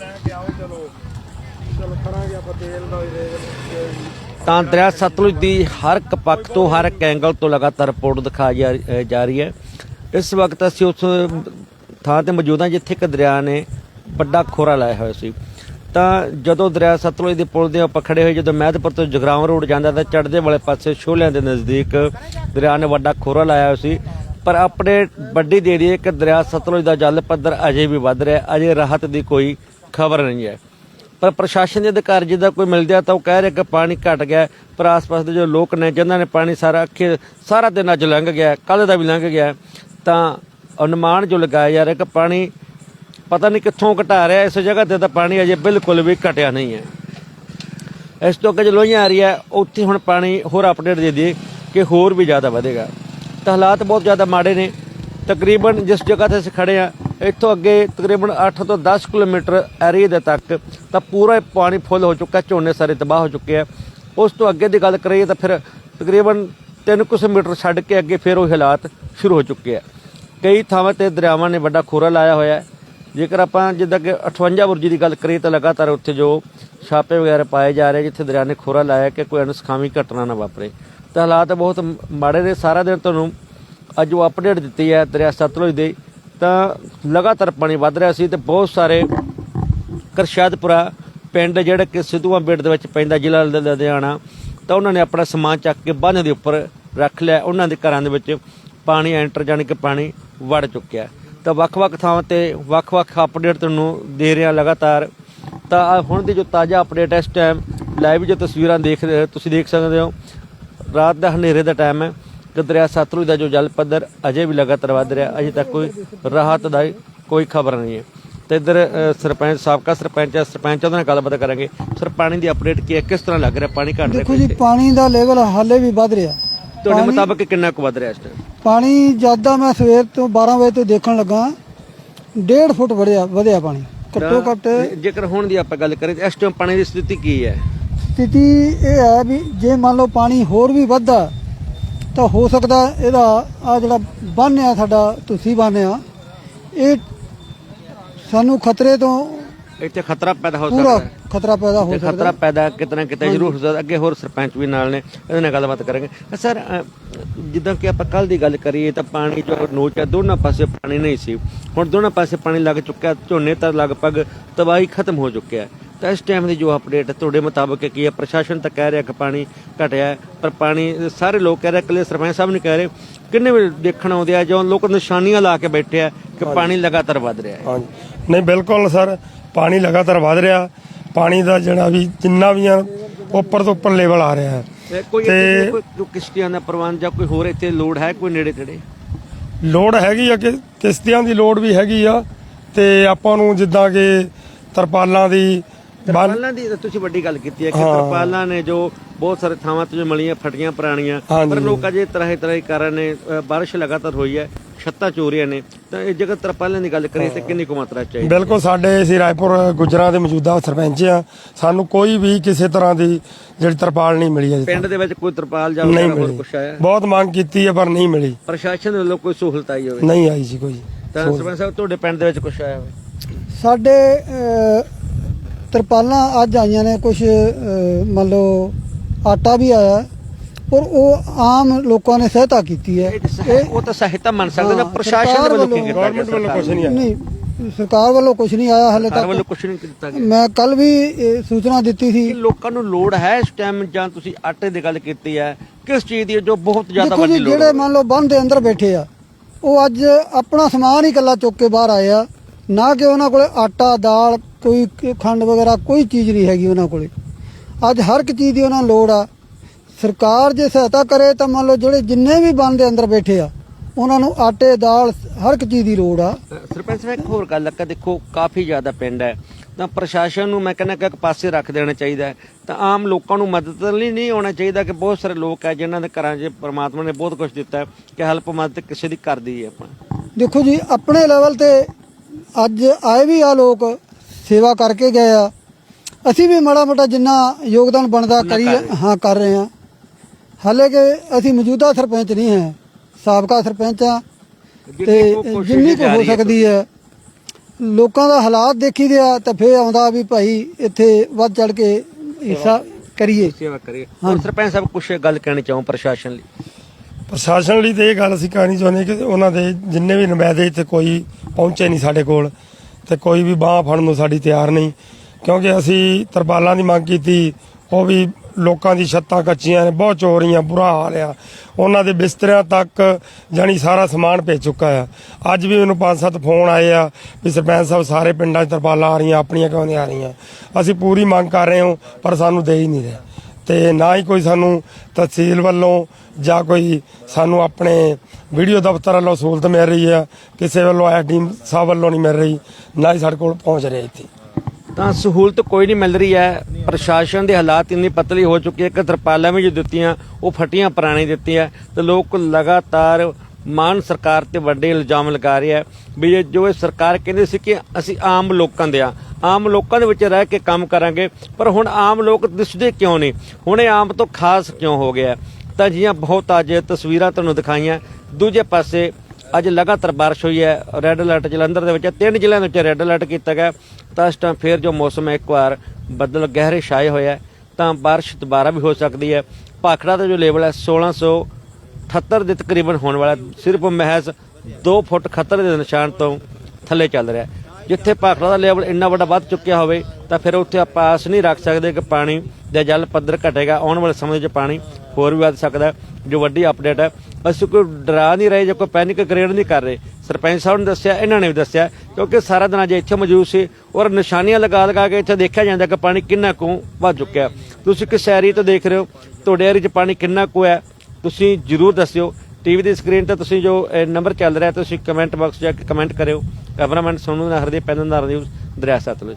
ਲੈ ਕੇ ਆਓ ਚਲੋ ਚਲੋ ਕਰਾਂਗੇ ਆਪਾਂ ਤੇਲ ਦਾ ਹੀ ਰੇਟ ਤਾਂ ਦਰਿਆ ਸਤਲੁਜ ਦੀ ਹਰ ਇੱਕ ਪੱਖ ਤੋਂ, ਹਰ ਇੱਕ ਐਂਗਲ ਤੋਂ ਲਗਾਤਾਰ ਰਿਪੋਰਟ ਦਿਖਾਈ ਜਾ ਜਾ ਰਹੀ ਹੈ। ਇਸ ਵਕਤ ਅਸੀਂ ਉਸ ਥਾਂ ਤੇ ਮੌਜੂਦ ਹਾਂ ਜਿੱਥੇ ਇੱਕ ਦਰਿਆ ਨੇ ਵੱਡਾ ਖੋਰਾ ਲਾਇਆ ਹੋਇਆ ਸੀ। ਤਾਂ ਜਦੋਂ ਦਰਿਆ ਸਤਲੁਜ ਦੇ ਪੁਲ ਦੇ ਉੱਪਰ ਖੜੇ ਹੋਏ, ਜਦੋਂ ਮਹਿਦਪੁਰ ਤੋਂ ਜਗਰਾਉਂ ਰੋਡ ਜਾਂਦਾ, ਤਾਂ ਚੜ੍ਹਦੇ ਵਾਲੇ ਪਾਸੇ ਸ਼ੋਲਿਆਂ ਦੇ ਨਜ਼ਦੀਕ ਦਰਿਆ ਨੇ ਵੱਡਾ ਖੋਰਾ ਲਾਇਆ ਹੋਇਆ ਸੀ। ਪਰ ਆਪਣੇ ਵੱਡੀ ਦੇ ਰਹੀ ਹੈ ਕਿ ਦਰਿਆ ਸਤਲੁਜ ਦਾ ਜਲ ਪੱਧਰ ਅਜੇ ਵੀ ਵੱਧ ਰਿਹਾ ਹੈ। ਅਜੇ ਰਾਹਤ ਦੀ ਕੋਈ ਖਬਰ ਨਹੀਂ ਹੈ। ਪਰ ਪ੍ਰਸ਼ਾਸਨ ਦੇ ਅਧਿਕਾਰੀ ਜਿਹਦਾ ਕੋਈ ਮਿਲਦਿਆ ਤਾਂ ਉਹ ਕਹਿ ਰਿਹਾ ਕਿ ਪਾਣੀ ਘਟ ਗਿਆ ਪਰ ਆਸ-ਪਾਸ ਦੇ ਜੋ ਲੋਕ ਨੇ, ਜਿਨ੍ਹਾਂ ਨੇ ਪਾਣੀ ਸਾਰਾ ਅੱਖੇ, ਸਾਰਾ ਦਿਨ ਅੱਜ ਲੰਘ ਗਿਆ ਕੱਲ ਦਾ ਵੀ ਲੰਘ ਗਿਆ, ਤਾਂ ਅਨੁਮਾਨ ਜੋ ਲਗਾਇਆ ਜਾ ਰਿਹਾ ਕਿ ਪਾਣੀ ਪਤਾ ਨਹੀਂ ਕਿੱਥੋਂ ਘਟਾ ਰਿਹਾ, ਇਸ ਜਗ੍ਹਾ ਤੇ ਤਾਂ ਪਾਣੀ ਅਜੇ ਬਿਲਕੁਲ ਵੀ ਘਟਿਆ ਨਹੀਂ ਹੈ। ਇਸ ਤੋਂ ਅੱਗੇ ਜੋ ਲੋਹੀਆਂ ਆ ਰਹੀ ਹੈ ਉੱਥੇ ਹੁਣ ਪਾਣੀ ਹੋਰ ਅਪਡੇਟ ਦੇ ਦਈਏ ਕਿ ਹੋਰ ਵੀ ਜ਼ਿਆਦਾ ਵਧੇਗਾ। ਤਾਂ ਹਾਲਾਤ ਬਹੁਤ ਜ਼ਿਆਦਾ ਮਾੜੇ ਨੇ। ਤਕਰੀਬਨ ਜਿਸ ਜਗ੍ਹਾ ਤੇ ਅਸੀਂ ਖੜੇ ਆ ਇੱਥੋਂ ਅੱਗੇ ਤਕਰੀਬਨ 8 ਤੋਂ 10 ਕਿਲੋਮੀਟਰ ਏਰੀਆ ਦੇ ਤੱਕ ਤਾਂ ਪੂਰਾ ਪਾਣੀ ਫੁੱਲ ਹੋ ਚੁੱਕਾ, ਝੋਨੇ ਸਾਰੇ ਤਬਾਹ ਹੋ ਚੁੱਕੇ ਆ। ਉਸ ਤੋਂ ਅੱਗੇ ਦੀ ਗੱਲ ਕਰੀਏ ਤਾਂ ਫਿਰ ਤਕਰੀਬਨ 3 ਕੁ ਮੀਟਰ ਛੱਡ ਕੇ ਅੱਗੇ ਫਿਰ ਉਹ ਹਾਲਾਤ ਸ਼ੁਰੂ ਹੋ ਚੁੱਕੇ ਆ। ਕਈ ਥਾਵਾਂ ਤੇ ਦਰਿਆਵਾਂ ਨੇ ਵੱਡਾ ਖੋਰਾ ਲਾਇਆ ਹੋਇਆ ਜੇਕਰ ਆਪਾਂ ਜਿੱਦਾਂ ਕਿ 58 ਬੁਰਜੀ ਦੀ ਗੱਲ ਕਰੀਏ ਤਾਂ ਲਗਾਤਾਰ ਉੱਥੇ ਜੋ ਛਾਪੇ ਵਗੈਰਾ ਪਾਏ ਜਾ ਰਹੇ ਜਿੱਥੇ ਦਰਿਆ ਨੇ ਖੋਰਾ ਲਾਇਆ ਕਿ ਕੋਈ ਅਨਸਖਾਵੀ ਘਟਨਾ ਨਾ ਵਾਪਰੇ। ਤਾਂ ਹਾਲਾਤ ਬਹੁਤ ਮਾੜੇ ਨੇ। ਸਾਰਾ ਦਿਨ ਤੁਹਾਨੂੰ ਅੱਜ ਉਹ ਅਪਡੇਟ ਦਿੱਤੀ ਹੈ ਦਰਿਆ ਸਤਲੁਜ ਦੇ ਤਾਂ ਲਗਾਤਾਰ ਪਾਣੀ ਵੱਧ ਰਿਹਾ ਸੀ ਤੇ ਬਹੁਤ ਸਾਰੇ ਕਰਸ਼ਾਦਪੁਰਾ ਪਿੰਡ ਜਿਹੜਾ ਕਿ ਸਿੱਧੂਆਂ ਬੇਟ ਦੇ ਵਿੱਚ ਪੈਂਦਾ ਜ਼ਿਲ੍ਹਾ ਲੁਧਿਆਣਾ, ਤਾਂ ਉਹਨਾਂ ਨੇ ਆਪਣਾ ਸਮਾਨ ਚੱਕ ਕੇ ਬੰਨ ਦੇ ਉੱਪਰ ਰੱਖ ਲਿਆ। ਉਹਨਾਂ ਦੇ ਘਰਾਂ ਦੇ ਵਿੱਚ ਪਾਣੀ ਐਂਟਰ ਜਾਣੀ ਕਿ ਪਾਣੀ ਵੜ ਚੁੱਕਿਆ। ਤਾਂ ਵੱਖ-ਵੱਖ ਥਾਵਾਂ ਤੇ ਵੱਖ-ਵੱਖ ਅਪਡੇਟ ਤੁਹਾਨੂੰ ਦੇ ਰਿਹਾ ਲਗਾਤਾਰ। ਤਾਂ ਹੁਣ ਦੀ ਜੋ ਤਾਜ਼ਾ ਅਪਡੇਟ ਹੈ, ਇਸ ਟਾਈਮ ਲਾਈਵ ਜੋ ਤਸਵੀਰਾਂ ਦੇਖ ਰਹੇ ਤੁਸੀਂ ਦੇਖ ਸਕਦੇ ਹੋ। ਰਾਤ ਦਾ ਹਨੇਰੇ ਦਾ ਟਾਈਮ ਹੈ। ਕਿ ਦਰਿਆ ਸਤਲੁਜ ਦਾ ਜੋ ਜਲ ਪੱਧਰ ਅਜੇ ਵੀ ਲਗਾਤਾਰ ਵੱਧ ਰਿਹਾ ਅਜੇ ਤੱਕ ਕੋਈ ਰਾਹਤ ਦਾ ਕੋਈ ਖਬਰ ਨਹੀਂ ਹੈ ਤੇ ਇੱਧਰ ਸਰਪੰਚ ਸਾਬਕਾ ਸਰਪੰਚ ਹੈ ਸਰਪੰਚ ਉਹਦੇ ਨਾਲ ਗੱਲਬਾਤ ਕਰਾਂਗੇ ਸਰ ਪਾਣੀ ਦੀ ਅਪਡੇਟ ਕੀ ਹੈ ਕਿਸ ਤਰ੍ਹਾਂ ਲੱਗ ਰਿਹਾ ਪਾਣੀ ਘਟ ਰਿਹਾ ਦੇਖੋ ਜੀ ਪਾਣੀ ਦਾ ਲੈਵਲ ਹਾਲੇ ਵੀ ਵੱਧ ਰਿਹਾ ਤੁਹਾਡੇ ਮੁਤਾਬਕ ਕਿੰਨਾ ਕੁ ਵੱਧ ਰਿਹਾ ਇਸ ਟਾਈਮ ਪਾਣੀ ਜ਼ਿਆਦਾ ਮੈਂ ਸਵੇਰ ਤੋਂ 12 ਵਜੇ ਤੋਂ ਦੇਖਣ ਲੱਗਾ 1.5 ਫੁੱਟ ਵਧਿਆ ਵਧਿਆ ਪਾਣੀ ਘੱਟੋ ਘੱਟ ਜੇਕਰ ਹੁਣ ਦੀ ਆਪਾਂ ਗੱਲ ਕਰੀਏ ਇਸ ਟਾਈਮ ਪਾਣੀ ਦੀ ਸਥਿਤੀ ਕੀ ਹੈ ਸਥਿਤੀ ਇਹ ਹੈ ਵੀ ਜੇ ਮੰਨ ਲਓ ਪਾਣੀ ਹੋਰ ਵੀ ਵੱਧਦਾ ਤਾਂ ਹੋ ਸਕਦਾ ਇਹਦਾ ਆ ਜਿਹੜਾ ਬੰਨ੍ਹ ਆ ਸਾਡਾ ਤੁਸੀਂ ਬੰਨ੍ਹ ਆ ਇਹ ਸਾਨੂੰ ਖਤਰੇ ਤੋਂ ਇੱਥੇ ਖਤਰਾ ਪੈਦਾ ਹੋ ਪੂਰਾ ਸਕਦਾ ਹੈ। ਖਤਰਾ ਪੈਦਾ ਹੋ ਤੇ ਸਕਦਾ ਖਤਰਾ ਪੈਦਾ ਕਿਤਨਾ ਕਿਤੇ ਜ਼ਰੂਰ ਹੋ ਸਕਦਾ। ਅੱਗੇ ਹੋਰ ਸਰਪੰਚ ਵੀ ਨਾਲ ਨੇ ਇਹਦੇ ਨਾਲ ਗੱਲਬਾਤ ਕਰਾਂਗੇ। ਸਰ ਅ, ਜਿੱਦਾਂ ਕਿ ਆਪਾਂ ਕੱਲ ਦੀ ਗੱਲ ਕਰੀਏ ਤਾਂ ਪਾਣੀ ਜੋ ਨੋਚ ਹੈ ਦੋਨਾਂ ਪਾਸੇ ਪਾਣੀ ਨਹੀਂ ਸੀ। ਹੁਣ ਦੋਨਾਂ ਪਾਸੇ ਪਾਣੀ ਲੱਗ ਚੁੱਕਾ ਝੋਨੇ ਤਾਂ ਲਗਭਗ ਤਬਾਹੀ ਖਤਮ ਹੋ ਚੁੱਕਿਆ ਹੈ। ਤਾਂ ਇਸ ਟਾਈਮ ਦੀ ਜੋ ਅਪਡੇਟ ਤੁਹਾਡੇ ਮੁਤਾਬਕ ਕੀ ਹੈ? ਪ੍ਰਸ਼ਾਸਨ ਤਾਂ ਕਹਿ ਰਿਹਾ ਕਿ ਪਾਣੀ ਘਟਿਆ ਪਰ ਪਾਣੀ ਸਾਰੇ ਲੋਕ ਕਹਿ ਰਹੇ ਇਕੱਲੇ ਸਰਪੰਚ ਸਾਹਿਬ ਨਹੀਂ ਕਹਿ ਰਹੇ। ਕਿੰਨੇ ਦੇਖਣ ਆਉਂਦੇ ਆ ਜੋ ਲੋਕ ਨਿਸ਼ਾਨੀਆਂ ਲਾ ਕੇ ਬੈਠੇ ਆ ਕਿ ਪਾਣੀ ਲਗਾਤਾਰ ਵੱਧ ਰਿਹਾ ਹੈ? ਹਾਂਜੀ। ਨਹੀਂ ਬਿਲਕੁਲ ਸਰ ਪਾਣੀ ਲਗਾਤਾਰ ਵਧ ਰਿਹਾ। ਪਾਣੀ ਦਾ ਜਿਹੜਾ ਵੀ ਜਿੰਨਾ ਵੀ ਉੱਪਰ ਤੋਂ ਉੱਪਰ ਲੈਵਲ ਆ ਰਿਹਾ ਹੈ। ਤੇ ਕੋਈ ਕੋਈ ਕਿਸ਼ਤੀਆਂ ਦਾ ਪ੍ਰਬੰਧ ਜਾਂ ਕੋਈ ਹੋਰ ਇੱਥੇ ਲੋੜ ਹੈ ਕੋਈ ਨੇੜੇ ਤੇੜੇ? ਲੋੜ ਹੈਗੀ ਆ ਕਿ ਕਿਸ਼ਤੀਆਂ ਦੀ ਲੋੜ ਵੀ ਹੈਗੀ ਆ। ਤੇ ਆਪਾਂ ਨੂੰ ਜਿੱਦਾਂ ਕਿ ਤਰਪਾਲਾਂ ਦੀ ਤਰਪਾਲਾਂ ਦੀ ਤੁਸੀਂ ਵੱਡੀ ਗੱਲ ਕੀਤੀ ਹੈ ਕਿ। ਤਰਪਾਲਾਂ ਨੇ ਜੋ ਬਹੁਤ ਸਾਰੇ ਥਾਵਾਂ ਤੇ ਜੋ ਮਲੀਆਂ ਫਟੀਆਂ ਪੁਰਾਣੀਆਂ। ਪਰ ਲੋਕ ਅਜੇ ਤਰ੍ਹਾਂ ਤਰ੍ਹਾਂ ਹੀ ਕਾਰਨ ਨੇ ਬਾਰਿਸ਼ ਲਗਾਤਾਰ ਹੋਈ ਹੈ ਛੱਤਾਂ ਚੋਰੀਆਂ ਨੇ। ਤਾਂ ਇਹ ਜਗ੍ਹਾ ਤਰਪਾਲਾਂ ਦੀ ਗੱਲ ਕਰੀਏ ਤੇ ਕਿੰਨੀ ਕੁ ਮਾਤਰਾ ਚਾਹੀਦੀ ਬਿਲਕੁਲ ਸਾਡੇ ਅਸੀਂ ਰਾਏਪੁਰ ਗੁਜਰਾਂ ਦੇ ਮੌਜੂਦਾ ਸਰਪੰਚ ਆ ਸਾਨੂੰ ਕੋਈ ਵੀ ਕਿਸੇ ਤਰ੍ਹਾਂ ਦੀ ਜਿਹੜੀ ਤਰਪਾਲ ਨਹੀਂ ਮਿਲੀ ਅਜੇ ਪਿੰਡ ਦੇ ਵਿੱਚ ਕੋਈ ਤਰਪਾਲ ਜਾਂ ਹੋਰ ਕੁਛ ਆਇਆ? ਬਹੁਤ ਮੰਗ ਕੀਤੀ ਹੈ ਪਰ ਨਹੀਂ ਮਿਲੀ। ਪ੍ਰਸ਼ਾਸਨ ਵੱਲੋਂ ਕੋਈ ਸਹੂਲਤ ਆਈ ਹੋਵੇ? ਨਹੀਂ ਆਈ ਜੀ ਕੋਈ। ਤਾਂ ਸਰਪੰਚ ਸਾਹਿਬ ਤੁਹਾਡੇ ਪਿੰਡ ਦੇ ਵਿੱਚ ਕੁਛ ਆਇਆ ਹੋਵੇ? ਸਾਡੇ ਤਰਪਾਲਾਂ ਅੱਜ ਆਈਆਂ ਨੇ ਕੁਝ ਮੰਨ ਲਓ ਆਟਾ ਵੀ ਆਇਆ ਪਰ ਉਹ ਆਮ ਲੋਕਾਂ ਨੇ ਸਹਾਇਤਾ ਕੀਤੀ ਹੈ। ਉਹ ਤਾਂ ਸਹਾਇਤਾ ਮੰਨ ਸਕਦੇ ਨੇ ਹਾਂ, ਪ੍ਰਸ਼ਾਸਨ ਸਰਕਾਰ ਵੱਲੋਂ ਕੀ ਕੀਤਾ ਗਿਆ? ਗਵਰਨਮੈਂਟ ਵੱਲੋਂ ਕੁਝ ਨਹੀਂ ਆਇਆ। ਨਹੀਂ ਸਰਕਾਰ ਵੱਲੋਂ ਕੁਝ ਨਹੀਂ ਆਇਆ ਹਲੇ ਸਰਕਾਰ ਵੱਲੋਂ ਤੱਕ ਕੁਝ ਨਹੀਂ ਕੀਤਾ ਗਿਆ। ਮੈਂ ਕੱਲ ਵੀ ਇਹ ਸੂਚਨਾ ਦਿੱਤੀ ਸੀ। ਕਿ ਲੋਕਾਂ ਨੂੰ ਲੋੜ ਹੈ ਇਸ ਟਾਈਮ ਜਾਂ ਤੁਸੀਂ ਆਟੇ ਦੀ ਗੱਲ ਕੀਤੀ ਹੈ ਕਿਸ ਚੀਜ਼ ਦੀ ਹੈ ਜੋ ਬਹੁਤ ਜ਼ਿਆਦਾ ਵੱਡੀ ਲੋੜ ਜਿਹੜੇ ਹੋਵੇ? ਮੰਨ ਲਓ ਬੰਦ ਦੇ ਅੰਦਰ ਬੈਠੇ ਆ ਉਹ ਅੱਜ ਆਪਣਾ ਸਮਾਨ ਹੀ ਇਕੱਲਾ ਚੁੱਕ ਕੇ ਬਾਹਰ ਆਏ ਆ। ਨਾ ਕਿ ਉਹਨਾਂ ਕੋਲੇ ਆਟਾ ਦਾਲ ਕੋਈ ਖੰਡ ਵਗੈਰਾ ਕੋਈ ਚੀਜ਼ ਨਹੀਂ ਹੈਗੀ ਉਹਨਾਂ ਕੋਲੇ। ਅੱਜ ਹਰ ਇੱਕ ਚੀਜ਼ ਦੀ ਉਹਨਾਂ ਨੂੰ ਲੋੜ ਆ। ਸਰਕਾਰ ਜੇ ਸਹਾਇਤਾ ਕਰੇ ਤਾਂ ਮੰਨ ਲਓ ਜਿਹੜੇ ਜਿੰਨੇ ਵੀ ਬੰਦ ਦੇ ਅੰਦਰ ਬੈਠੇ ਆ ਉਹਨਾਂ ਨੂੰ ਆਟੇ ਦਾਲ ਹਰ ਇੱਕ ਚੀਜ਼ ਦੀ ਲੋੜ ਆ। ਸਰਪੰਚ ਸਾਹਿਬ ਇੱਕ ਹੋਰ ਗੱਲ ਕਿ ਦੇਖੋ ਕਾਫੀ ਜ਼ਿਆਦਾ ਪਿੰਡ ਹੈ। ਤਾਂ ਪ੍ਰਸ਼ਾਸਨ ਨੂੰ ਮੈਂ ਕਹਿੰਦਾ ਕਿ ਇੱਕ ਪਾਸੇ ਰੱਖ ਦੇਣਾ ਚਾਹੀਦਾ ਤਾਂ ਆਮ ਲੋਕਾਂ ਨੂੰ ਮਦਦ ਲਈ ਨਹੀਂ ਹੋਣਾ ਚਾਹੀਦਾ ਕਿ ਬਹੁਤ ਸਾਰੇ ਲੋਕ ਹੈ ਜਿਨ੍ਹਾਂ ਦੇ ਘਰਾਂ 'ਚ ਪ੍ਰਮਾਤਮਾ ਨੇ ਬਹੁਤ ਕੁਝ ਦਿੱਤਾ ਹੈ ਕਿ ਹੈਲਪ ਮਦਦ ਕਿਸੇ ਦੀ ਕਰਦੀ ਹੈ ਆਪਾਂ। ਦੇਖੋ ਜੀ ਆਪਣੇ ਲੈਵਲ ਤੇ ਅੱਜ ਆਏ ਵੀ ਆ ਲੋਕ ਸੇਵਾ ਕਰਕੇ ਗਏ ਆ। ਅਸੀਂ ਵੀ ਮਾੜਾ ਮੋਟਾ ਜਿੰਨਾ ਯੋਗਦਾਨ ਬਣਦਾ ਕਰੀ ਹਾਂ। ਕਰ ਰਹੇ ਹਾਂ। ਹਾਲੇ ਕਿ ਅਸੀਂ ਮੌਜੂਦਾ ਸਰਪੰਚ ਨਹੀਂ ਹੈ ਸਾਬਕਾ ਸਰਪੰਚ ਆ। ਤੇ ਜਿੰਨੀ ਕੁ ਹੋ ਸਕਦੀ ਹੈ ਲੋਕਾਂ ਦਾ ਹਾਲਾਤ ਦੇਖੀਦੇ ਆ ਤਾਂ ਫੇਰ ਆਉਂਦਾ ਵੀ ਭਾਈ ਇੱਥੇ ਵੱਧ ਚੜ ਕੇ ਹਿੱਸਾ ਕਰੀਏ। ਸੇਵਾ ਕਰੀਏ। ਸਰਪੰਚ ਸਾਹਿਬ ਕੁਝ ਗੱਲ ਕਹਿਣੀ ਚਾਹੋ ਪ੍ਰਸ਼ਾਸਨ ਲਈ? ਪ੍ਰਸ਼ਾਸਨ ਲਈ ਤੇ ਇਹ ਗੱਲ ਅਸੀਂ ਕਹਿਣੀ ਚਾਹੁੰਦੇ ਕਿ ਉਹਨਾਂ ਦੇ ਜਿੰਨੇ ਵੀ ਨੁਮਾਇੰਦੇ ਇੱਥੇ ਕੋਈ ਪਹੁੰਚੇ ਨਹੀਂ ਸਾਡੇ ਕੋਲ ਤੇ ਕੋਈ ਵੀ ਬਾਹ ਫੜਨ ਨੂੰ ਸਾਡੀ ਤਿਆਰ ਨਹੀਂ। ਕਿਉਂਕਿ ਅਸੀਂ ਤਰਪਾਲਾਂ ਦੀ ਮੰਗ ਕੀਤੀ, ਉਹ ਵੀ ਲੋਕਾਂ ਦੀ ਛੱਤਾਂ ਕੱਚੀਆਂ ਨੇ, ਬਹੁਤ ਚੋਰੀਆਂ, ਬੁਰਾ ਹਾਲ ਆ। ਉਹਨਾਂ ਦੇ ਬਿਸਤਰਿਆਂ ਤੱਕ ਜਾਨੀ ਸਾਰਾ ਸਮਾਨ ਭੇਜ ਚੁੱਕਾ ਆ। ਅੱਜ ਵੀ ਮੈਨੂੰ ਪੰਜ ਸੱਤ ਫੋਨ ਆਏ ਆ ਵੀ ਸਰਪੰਚ ਸਾਹਿਬ ਸਾਰੇ ਪਿੰਡਾਂ 'ਚ ਤਰਪਾਲਾਂ ਆ ਰਹੀਆਂ, ਆਪਣੀਆਂ ਕਿਉਂ ਨਹੀਂ ਆ ਰਹੀਆਂ? ਅਸੀਂ ਪੂਰੀ ਮੰਗ ਕਰ ਰਹੇ ਹਾਂ, ਪਰ ਸਾਨੂੰ ਦੇ ਹੀ ਨਹੀਂ ਰਹੇ। ਤੇ ਨਾ ਹੀ ਕੋਈ ਸਾਨੂੰ ਤਹਿਸੀਲ ਵੱਲੋਂ ਜਾਂ ਕੋਈ ਸਾਨੂੰ ਆਪਣੇ ਵੀਡੀਓ ਦਫ਼ਤਰ ਵੱਲੋਂ ਸਹੂਲਤ ਮਿਲ ਰਹੀ ਹੈ ਕਿਸੇ ਵੱਲੋਂ ਐਸਡੀਐਮ ਸਾਹਿਬ ਵੱਲੋਂ ਨਹੀਂ ਮਿਲ ਰਹੀ, ਨਾ ਹੀ ਸਾਡੇ ਕੋਲ ਪਹੁੰਚ ਰਿਹਾ ਇੱਥੇ। ਤਾਂ ਸਹੂਲਤ ਕੋਈ ਨਹੀਂ ਮਿਲ ਰਹੀ ਹੈ। ਪ੍ਰਸ਼ਾਸਨ ਦੇ ਹਾਲਾਤ ਇੰਨੀ ਪਤਲੀ ਹੋ ਚੁੱਕੇ ਹੈ ਕਿ ਤਰਪਾਲਾਂ ਵੀ ਜੋ ਦਿੱਤੀਆਂ, ਉਹ ਫਟੀਆਂ ਪੁਰਾਣੀ ਦਿੱਤੀਆਂ, ਤੇ ਲੋਕ ਲਗਾਤਾਰ ਮਾਨ ਸਰਕਾਰ ਤੇ ਵੱਡੇ ਇਲਜ਼ਾਮ ਲਗਾ ਰਹੇ ਆ ਵੀ ਇਹ ਜੋ ਇਹ ਸਰਕਾਰ ਕਹਿੰਦੇ ਸੀ ਕਿ ਅਸੀਂ ਆਮ ਲੋਕਾਂ ਦੇ ਆ, ਆਮ ਲੋਕਾਂ ਦੇ ਵਿੱਚ ਰਹਿ ਕੇ ਕੰਮ ਕਰਾਂਗੇ, ਪਰ ਹੁਣ ਆਮ ਲੋਕ ਦਿਸਦੇ ਕਿਉਂ ਨਹੀਂ? ਹੁਣ ਇਹ ਆਮ ਤੋਂ ਖਾਸ ਕਿਉਂ ਹੋ ਗਿਆ? ਤਾਂ ਜੀਆਂ ਬਹੁਤ ਅੱਜ ਤਸਵੀਰਾਂ ਤੁਹਾਨੂੰ ਦਿਖਾਈਆਂ। ਦੂਜੇ ਪਾਸੇ ਅੱਜ ਲਗਾਤਾਰ ਬਾਰਿਸ਼ ਹੋਈ ਹੈ ਰੈੱਡ ਅਲਰਟ ਜਲੰਧਰ ਦੇ ਵਿੱਚ, ਤਿੰਨ ਜ਼ਿਲ੍ਹਿਆਂ ਦੇ ਵਿੱਚ ਰੈੱਡ ਅਲਰਟ ਕੀਤਾ ਗਿਆ। ਤਾਂ ਇਸ ਟਾਈਮ ਫੇਰ ਜੋ ਮੌਸਮ ਹੈ, ਇੱਕ ਵਾਰ ਬੱਦਲ ਗਹਿਰੇ ਛਾਏ ਹੋਏ ਹੈ, ਤਾਂ ਬਾਰਿਸ਼ ਦੁਬਾਰਾ ਵੀ ਹੋ ਸਕਦੀ ਹੈ। ਭਾਖੜਾ ਦਾ ਜੋ ਲੈਵਲ ਹੈ 1678 ਦੇ ਤਕਰੀਬਨ ਹੋਣ ਵਾਲਾ ਸਿਰਫ ਮਹਿਜ਼ 2 ਫੁੱਟ ਖਤਰੇ ਦੇ ਨਿਸ਼ਾਨ ਤੋਂ ਥੱਲੇ ਚੱਲ ਰਿਹਾ ਜਿੱਥੇ ਭਾਖੜਾ ਦਾ ਲੈਵਲ ਇੰਨਾ ਵੱਡਾ ਵੱਧ ਚੁੱਕਿਆ ਹੋਵੇ, ਤਾਂ ਫਿਰ ਉੱਥੇ ਆਪਾਂ ਆਸ ਨਹੀਂ ਰੱਖ ਸਕਦੇ ਕਿ ਪਾਣੀ ਦਾ ਜਲ ਪੱਧਰ ਘਟੇਗਾ। ਆਉਣ ਵਾਲੇ ਸਮੇਂ 'ਚ ਪਾਣੀ ਹੋਰ ਵੀ ਵੱਧ ਸਕਦਾ ਜੋ ਵੱਡੀ ਅਪਡੇਟ ਹੈ। ਅਸੀਂ ਕੋਈ ਡਰਾ ਨਹੀਂ ਰਹੇ ਜਾਂ ਕੋਈ ਪੈਨਿਕ ਕ੍ਰੀਏਟ ਨਹੀਂ ਕਰ ਰਹੇ। ਸਰਪੰਚ ਸਾਹਿਬ ਨੇ ਦੱਸਿਆ, ਇਹਨਾਂ ਨੇ ਵੀ ਦੱਸਿਆ, ਕਿਉਂਕਿ ਸਾਰਾ ਦਿਨ ਅਜੇ ਇੱਥੇ ਮੌਜੂਦ ਸੀ ਔਰ ਨਿਸ਼ਾਨੀਆਂ ਲਗਾ ਲਗਾ ਕੇ ਇੱਥੇ ਦੇਖਿਆ ਜਾਂਦਾ ਕਿ ਪਾਣੀ ਕਿੰਨਾ ਕੁ ਵੱਧ ਚੁੱਕਿਆ ਤੁਸੀਂ ਕਿਸ ਏਰੀਏ ਤੋਂ ਦੇਖ ਰਹੇ ਹੋ? ਤੁਹਾਡੇ ਏਰੀਏ 'ਚ ਪਾਣੀ ਕਿੰਨਾ ਕੁ ਹੈ? ਤੁਸੀਂ ਜਰੂਰ ਦੱਸਿਓ। ਟੀਵੀ ਦੀ ਸਕਰੀਨ ਤੇ ਤੁਸੀਂ ਜੋ ਨੰਬਰ ਚੱਲ ਰਿਹਾ, ਤੁਸੀਂ ਕਮੈਂਟ ਬਾਕਸ ਜਾ ਕੇ ਕਮੈਂਟ ਕਰਿਓ। ਕੈਮਰਾਮੈਨ ਸੋਨੂ ਨਹਰ ਦੇ ਪੈਨੰਦਾਰ ਨਿਊਜ਼ ਦਰਿਆ ਸਤਲੁਜ।